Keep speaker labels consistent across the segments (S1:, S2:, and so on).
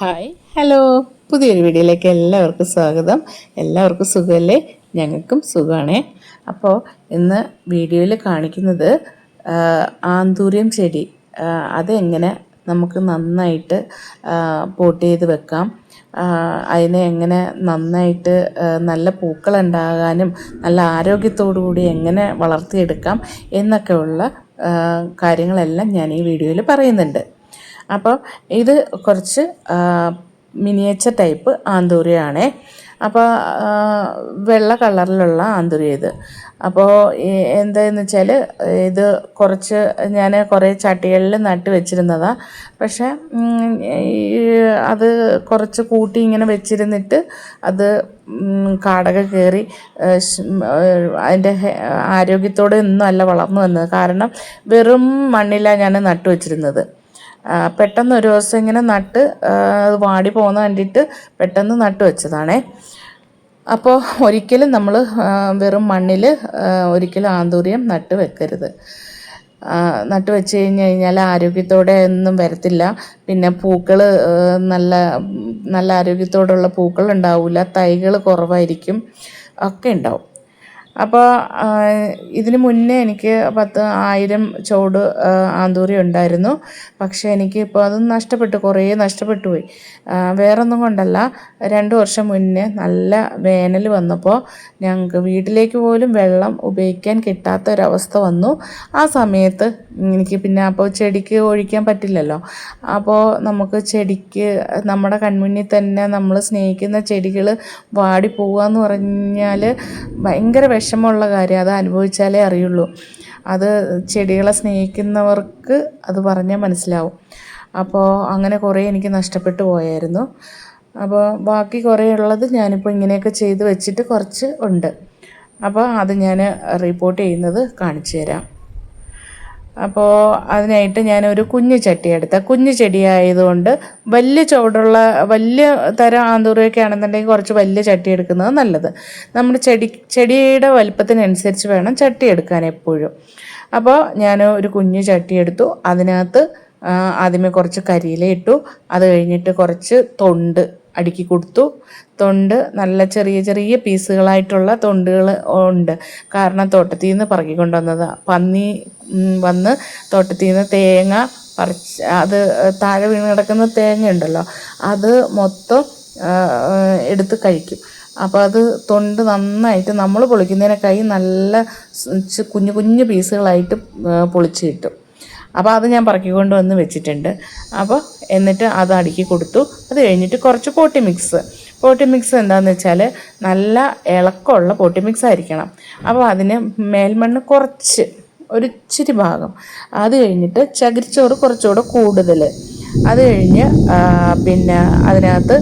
S1: Hi hello പുതിയൊരു വീഡിയോയിലേക്ക് എല്ലാവർക്കും സ്വാഗതം. എല്ലാവർക്കും സുഖമല്ലേ ഞങ്ങൾക്കും സുഖമാണേ അപ്പോൾ ഇന്ന് വീഡിയോയിൽ കാണിക്കുന്നത് ആന്തൂര്യം ചെടി. അതെങ്ങനെ നമുക്ക് നന്നായിട്ട് പോട്ട് ചെയ്ത് വെക്കാം. അതിനെ എങ്ങനെ നന്നായിട്ട് നല്ല പൂക്കൾ ഉണ്ടാകാനും നല്ല ആരോഗ്യത്തോടു കൂടി എങ്ങനെ വളർത്തിയെടുക്കാം എന്നൊക്കെയുള്ള കാര്യങ്ങളെല്ലാം ഞാൻ ഈ വീഡിയോയിൽ പറയുന്നുണ്ട്. അപ്പോൾ ഇത് കുറച്ച് മിനിയേച്ചർ ടൈപ്പ് ആന്തൂരിയാണേ അപ്പോൾ വെള്ള കളറിലുള്ള ആന്തൂരി ഇത്. അപ്പോൾ എന്താന്ന് വെച്ചാൽ ഇത് കുറച്ച് ഞാൻ കുറേ ചട്ടികളിൽ നട്ട് വെച്ചിരുന്നതാണ് പക്ഷേ അത് കുറച്ച് കൂട്ടി ഇങ്ങനെ വെച്ചിരുന്നിട്ട് അത് കാടക കയറി അതിന്റെ ആരോഗ്യത്തോടെ ഒന്നും അല്ല വളർന്നു വന്നത്. കാരണം വെറും മണ്ണിലാണ് ഞാൻ നട്ടു വെച്ചിരുന്നത്. പെട്ടെന്ന് ഒരു ദിവസം ഇങ്ങനെ നട്ട് അത് വാടി പോകുന്ന കണ്ടിട്ട് പെട്ടെന്ന് നട്ട് വെച്ചതാണേ. അപ്പോൾ ഒരിക്കലും നമ്മൾ വെറും മണ്ണിൽ ഒരിക്കലും ആന്തൂര്യം നട്ട് വെക്കരുത്. നട്ട് വെച്ച് കഴിഞ്ഞ് കഴിഞ്ഞാൽ ആരോഗ്യത്തോടെ ഒന്നും വരത്തില്ല. പിന്നെ പൂക്കൾ നല്ല നല്ല ആരോഗ്യത്തോടുള്ള പൂക്കൾ ഉണ്ടാവില്ല തൈകൾ കുറവായിരിക്കും. ഒക്കെ ഉണ്ടാവും. അപ്പോൾ ഇതിന് മുന്നേ എനിക്ക് പത്ത് ആയിരം ചോട് ആ, ആന്തൂരി ഉണ്ടായിരുന്നു. പക്ഷേ എനിക്ക് ഇപ്പോൾ അത് നഷ്ടപ്പെട്ടു കുറേ നഷ്ടപ്പെട്ടു പോയി. വേറെ വേറൊന്നും കൊണ്ടല്ല. രണ്ട് വർഷം മുന്നേ നല്ല വേനൽ വന്നപ്പോൾ ഞങ്ങൾക്ക് വീട്ടിലേക്ക് പോലും വെള്ളം ഉപയോഗിക്കാൻ കിട്ടാത്ത ഒരവസ്ഥ വന്നു. ആ സമയത്ത് എനിക്ക് പിന്നെ അപ്പോൾ ചെടിക്ക് ഒഴിക്കാൻ പറ്റില്ലല്ലോ. അപ്പോൾ നമുക്ക് ചെടിക്ക് നമ്മുടെ കൺമുന്നിൽ തന്നെ നമ്മൾ സ്നേഹിക്കുന്ന ചെടികൾ വാടി പോവുക എന്ന് പറഞ്ഞാൽ ഭയങ്കര വിഷമമുള്ള കാര്യം അത് അനുഭവിച്ചാലേ അറിയുള്ളൂ. അത് ചെടികളെ സ്നേഹിക്കുന്നവർക്ക് അത് പറഞ്ഞാൽ മനസ്സിലാവും. അപ്പോൾ അങ്ങനെ കുറേ എനിക്ക് നഷ്ടപ്പെട്ടു പോയായിരുന്നു. അപ്പോൾ ബാക്കി കുറേ ഉള്ളത് ഞാനിപ്പോൾ ഇങ്ങനെയൊക്കെ ചെയ്ത് വെച്ചിട്ട് കുറച്ച് ഉണ്ട്. അപ്പോൾ അത് ഞാൻ റിപ്പോർട്ട് ചെയ്യുന്നത് കാണിച്ചു തരാം. അപ്പോൾ അതിനായിട്ട് ഒരു കുഞ്ഞു ചട്ടി എടുത്ത കുഞ്ഞു ചെടി ആയതുകൊണ്ട് വലിയ ചുവടുള്ള വലിയ തരം ആന്തൂറിയൊക്കെ ആണെന്നുണ്ടെങ്കിൽ കുറച്ച് വലിയ ചട്ടി എടുക്കുന്നത് നല്ലത്. നമ്മൾ ചെടി ചെടിയുടെ വലിപ്പത്തിനനുസരിച്ച് വേണം ചട്ടി എടുക്കാൻ എപ്പോഴും. അപ്പോൾ ഞാൻ ഒരു കുഞ്ഞു ചട്ടി എടുത്തു അതിനകത്ത് ആദ്യമേ കുറച്ച് കരിയില ഇട്ടു അത് കഴിഞ്ഞിട്ട് കുറച്ച് തൊണ്ട് അടുക്കി കൊടുത്തു. തൊണ്ട് നല്ല ചെറിയ ചെറിയ പീസുകളായിട്ടുള്ള തൊണ്ടുകൾ ഉണ്ട്. കാരണം തോട്ടത്തിൽ നിന്ന് പറക്കിക്കൊണ്ടുവന്നത് പന്നി വന്ന് തോട്ടത്തിൽ നിന്ന് തേങ്ങ പറിച്ച് അത് താഴെ വീണ് കിടക്കുന്ന തേങ്ങ ഉണ്ടല്ലോ അത് മൊത്തം എടുത്ത് കഴിക്കും. അപ്പോൾ അത് തൊണ്ട് നന്നായിട്ട് നമ്മൾ പൊളിക്കുന്നതിനേക്കായി നല്ല കുഞ്ഞു കുഞ്ഞു പീസുകളായിട്ട് പൊളിച്ച് കിട്ടും. അപ്പോൾ അത് ഞാൻ പറക്കിക്കൊണ്ട് വന്ന് വെച്ചിട്ടുണ്ട്. അപ്പോൾ എന്നിട്ട് അത് അടുക്കി കൊടുത്തു. അത് കഴിഞ്ഞിട്ട് കുറച്ച് പോട്ടി മിക്സ്. പോട്ടി മിക്സ് എന്താണെന്ന് വെച്ചാൽ നല്ല ഇളക്കമുള്ള പോട്ടി മിക്സ് ആയിരിക്കണം. അപ്പോൾ അതിന് മേൽമണ്ണ് കുറച്ച് ഒരു ഇച്ചിരി ഭാഗം. അത് കഴിഞ്ഞിട്ട് ചകിരിച്ചോറ് കുറച്ചുകൂടെ കൂടുതൽ അത് കഴിഞ്ഞ് പിന്നെ അതിനകത്ത്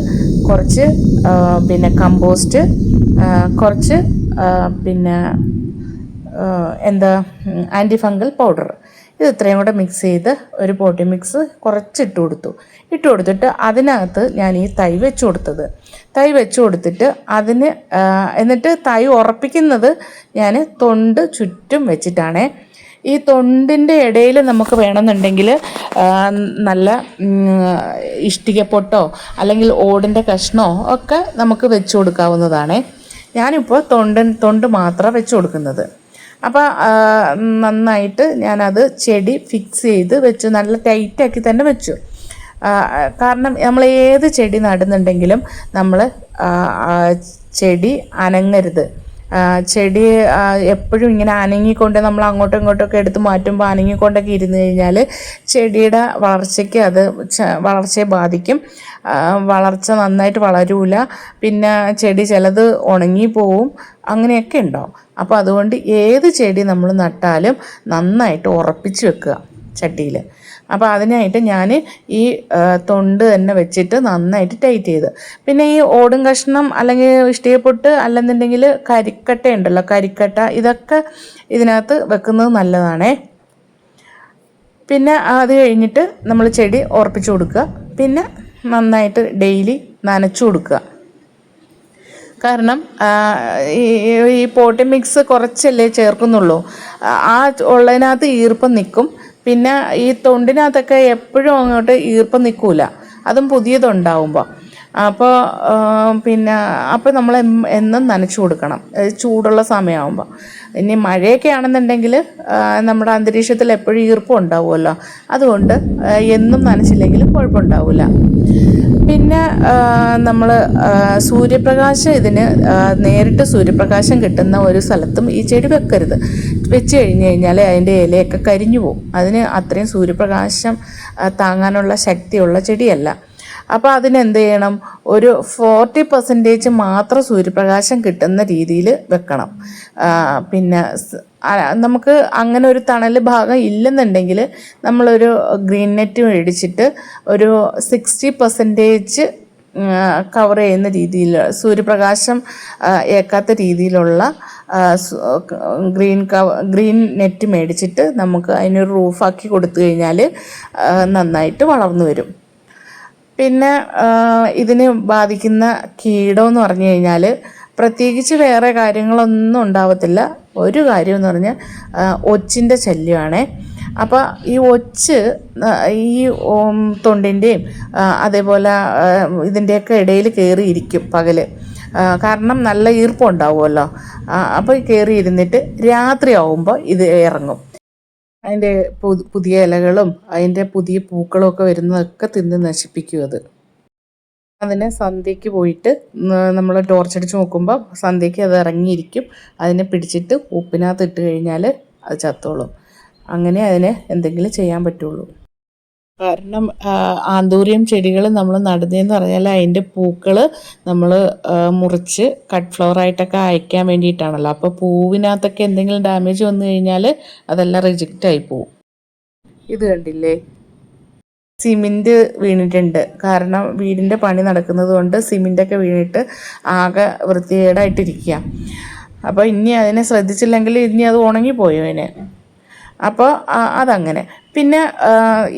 S1: കുറച്ച് പിന്നെ കമ്പോസ്റ്റ് കുറച്ച് പിന്നെ എന്താ ആന്റി ഫംഗൽ പൗഡർ. ഇത് ഇത്രയും കൂടെ മിക്സ് ചെയ്ത് ഒരു പോട്ടി മിക്സ് കുറച്ച് ഇട്ട് കൊടുത്തു. ഇട്ട് കൊടുത്തിട്ട് അതിനകത്ത് ഞാൻ ഈ തൈ വെച്ച് കൊടുത്തത്. തൈ വെച്ച് കൊടുത്തിട്ട് അതിന് എന്നിട്ട് തൈ ഉറപ്പിക്കുന്നത് ഞാൻ തൊണ്ട് ചുറ്റും വെച്ചിട്ടാണേ. ഈ തൊണ്ടിന്റെ ഇടയിൽ നമുക്ക് വേണമെന്നുണ്ടെങ്കിൽ നല്ല ഇഷ്ടികപ്പൊട്ടോ അല്ലെങ്കിൽ ഓടിന്റെ കഷ്ണോ ഒക്കെ നമുക്ക് വെച്ച് കൊടുക്കാവുന്നതാണേ. ഞാനിപ്പോൾ തൊണ്ടൻ തൊണ്ട് മാത്രം വെച്ച് കൊടുക്കുന്നത്. അപ്പോൾ നന്നായിട്ട് ഞാനത് ചെടി ഫിക്സ് ചെയ്ത് വെച്ചു. നല്ല ടൈറ്റാക്കി തന്നെ വെച്ചു. കാരണം നമ്മൾ ഏത് ചെടി നടുന്നുണ്ടെങ്കിലും നമ്മൾ ചെടി അനങ്ങരുത്. ചെടി എപ്പോഴും ഇങ്ങനെ അനങ്ങിക്കൊണ്ട് നമ്മൾ അങ്ങോട്ടും ഇങ്ങോട്ടൊക്കെ എടുത്ത് മാറ്റുമ്പോൾ അനങ്ങിക്കൊണ്ടൊക്കെ ഇരുന്ന് കഴിഞ്ഞാൽ ചെടിയുടെ വളർച്ചയ്ക്ക് അത് വളർച്ചയെ ബാധിക്കും. വളർച്ച നന്നായിട്ട് വളരൂല. പിന്നെ ചെടി ചിലത് ഉണങ്ങി പോവും അങ്ങനെയൊക്കെ ഉണ്ടാവും അപ്പോൾ അതുകൊണ്ട് ഏത് ചെടി നമ്മൾ നട്ടാലും നന്നായിട്ട് ഉറപ്പിച്ച് വെക്കുക ചട്ടിയിൽ. അപ്പോൾ അതിനായിട്ട് ഞാൻ ഈ തൊണ്ട് തന്നെ വെച്ചിട്ട് നന്നായിട്ട് ടൈറ്റ് ചെയ്ത്. പിന്നെ ഈ ഓടും കഷ്ണം അല്ലെങ്കിൽ ഇഷ്ടികപ്പൊട്ട് അല്ലെന്നുണ്ടെങ്കിൽ കരിക്കട്ട ഉണ്ടല്ലോ കരിക്കട്ട ഇതൊക്കെ ഇതിനകത്ത് വെക്കുന്നത് നല്ലതാണേ. പിന്നെ അത് കഴിഞ്ഞിട്ട് നമ്മൾ ചെടി ഉറപ്പിച്ചു കൊടുക്കുക. പിന്നെ നന്നായിട്ട് ഡെയിലി നനച്ചു കൊടുക്കുക. കാരണം ഈ പോട്ടി മിക്സ് കുറച്ചല്ലേ ചേർക്കുന്നുള്ളൂ. ആ ഉള്ളതിനകത്ത് ഈർപ്പം നിൽക്കും. പിന്നെ ഈ തൊണ്ടിനകത്തൊക്കെ എപ്പോഴും അങ്ങോട്ട് ഈർപ്പം നിൽക്കൂല. അതും പുതിയതുണ്ടാവുമ്പോൾ അപ്പോൾ പിന്നെ അപ്പോൾ നമ്മൾ എന്നും നനച്ചു കൊടുക്കണം. ചൂടുള്ള സമയമാകുമ്പോൾ ഇനി മഴയൊക്കെ ആണെന്നുണ്ടെങ്കിൽ നമ്മുടെ അന്തരീക്ഷത്തിൽ എപ്പോഴും ഈർപ്പം ഉണ്ടാവുമല്ലോ. അതുകൊണ്ട് എന്നും നനച്ചില്ലെങ്കിലും കുഴപ്പമുണ്ടാവില്ല പിന്നെ നമ്മൾ സൂര്യപ്രകാശം ഇതിന് നേരിട്ട് സൂര്യപ്രകാശം കിട്ടുന്ന ഒരു സ്ഥലത്തും ഈ ചെടി വെക്കരുത്. വെച്ച് കഴിഞ്ഞ് കഴിഞ്ഞാൽ അതിന്റെ ഇലയൊക്കെ കരിഞ്ഞു പോകും. അതിന് അത്രയും സൂര്യപ്രകാശം താങ്ങാനുള്ള ശക്തിയുള്ള ചെടിയല്ല. അപ്പോൾ അതിനെന്ത് ചെയ്യണം? ഒരു ഫോർട്ടി പെർസെന്റേജ് മാത്രം സൂര്യപ്രകാശം കിട്ടുന്ന രീതിയിൽ വെക്കണം. പിന്നെ നമുക്ക് അങ്ങനെ ഒരു തണൽ ഭാഗം ഇല്ലെന്നുണ്ടെങ്കിൽ നമ്മളൊരു ഗ്രീൻ നെറ്റ് മേടിച്ചിട്ട് ഒരു സിക്സ്റ്റി പെർസെന്റേജ് കവർ ചെയ്യുന്ന രീതിയിൽ സൂര്യപ്രകാശം ഏക്കാത്ത രീതിയിലുള്ള ഗ്രീൻ കവ ഗ്രീൻ നെറ്റ് മേടിച്ചിട്ട് നമുക്ക് അതിനൊരു റൂഫാക്കി കൊടുത്തു കഴിഞ്ഞാൽ നന്നായിട്ട് വളർന്നു വരും. പിന്നെ ഇതിനെ ബാധിക്കുന്ന കീടം എന്ന് പറഞ്ഞു കഴിഞ്ഞാൽ പ്രത്യേകിച്ച് വേറെ കാര്യങ്ങളൊന്നും ഉണ്ടാവത്തില്ല. ഒരു കാര്യം എന്ന് പറഞ്ഞാൽ ഒച്ചിന്റെ ശല്യമാണേ. അപ്പോൾ ഈ ഒച്ച് ഈ തൊണ്ടിന്റെയും അതേപോലെ ഇതിന്റെയൊക്കെ ഇടയിൽ കയറിയിരിക്കും പകൽ കാരണം നല്ല ഈർപ്പം ഉണ്ടാവുമല്ലോ. അപ്പോൾ കയറി ഇരുന്നിട്ട് രാത്രി ആവുമ്പോൾ ഇത് ഇറങ്ങും. അതിന്റെ പുതിയ ഇലകളും അതിന്റെ പുതിയ പൂക്കളും ഒക്കെ വരുന്നതൊക്കെ തിന്ന് നശിപ്പിക്കും അത്. അതിനെ സന്ധ്യയ്ക്ക് പോയിട്ട് നമ്മൾ ടോർച്ചടിച്ച് നോക്കുമ്പോൾ സന്ധ്യയ്ക്ക് അത് ഇറങ്ങിയിരിക്കും. അതിനെ പിടിച്ചിട്ട് ഉപ്പിനകത്ത് ഇട്ട് കഴിഞ്ഞാൽ അത് ചത്തോളും. അങ്ങനെ അതിനെ എന്തെങ്കിലും ചെയ്യാൻ പറ്റുള്ളൂ. കാരണം ആന്തൂരിയം ചെടികൾ നമ്മൾ നടുന്നതെന്ന് പറഞ്ഞാൽ അതിന്റെ പൂക്കൾ നമ്മൾ മുറിച്ച് കട്ട് ഫ്ലവർ ആയിട്ടൊക്കെ അയക്കാൻ വേണ്ടിയിട്ടാണല്ലോ. അപ്പോൾ പൂവിനകത്തൊക്കെ എന്തെങ്കിലും ഡാമേജ് വന്നു കഴിഞ്ഞാൽ അതെല്ലാം റിജക്റ്റ് ആയി പോവും. ഇത് കണ്ടില്ലേ? സിമെന്റ് വീണിട്ടുണ്ട്. കാരണം വീടിന്റെ പണി നടക്കുന്നത് കൊണ്ട് സിമെന്റൊക്കെ വീണിട്ട് ആകെ വൃത്തികേടായിട്ടിരിക്കുക അപ്പോൾ ഇനി അതിനെ ശ്രദ്ധിച്ചില്ലെങ്കിൽ ഇനി അത് ഉണങ്ങിപ്പോയോ അതിന്? അപ്പോൾ അതങ്ങനെ. പിന്നെ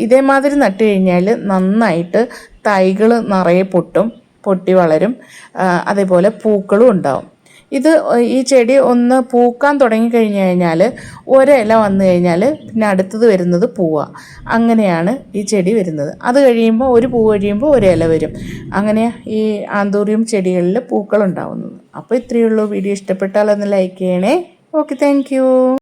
S1: ഇതേമാതിരി നട്ട് കഴിഞ്ഞാൽ നന്നായിട്ട് തൈകൾ നിറയെ പൊട്ടും പൊട്ടി വളരും. അതേപോലെ പൂക്കളും ഉണ്ടാവും. ഇത് ഈ ചെടി ഒന്ന് പൂക്കാൻ തുടങ്ങി കഴിഞ്ഞ് കഴിഞ്ഞാൽ ഒരില വന്നു കഴിഞ്ഞാൽ പിന്നെ അടുത്തത് വരുന്നത് പൂവ. അങ്ങനെയാണ് ഈ ചെടി വരുന്നത്. അത് കഴിയുമ്പോൾ ഒരു പൂ കഴിയുമ്പോൾ ഒരു ഇല വരും. അങ്ങനെ ഈ ആന്തൂറിയം ചെടികളിൽ പൂക്കൾ ഉണ്ടാവുന്നത് അപ്പോൾ ഇത്രയേ ഉള്ളൂ. വീഡിയോ ഇഷ്ടപ്പെട്ടാൽ ഒന്ന് ലൈക്ക് ചെയ്യണേ. Okay thank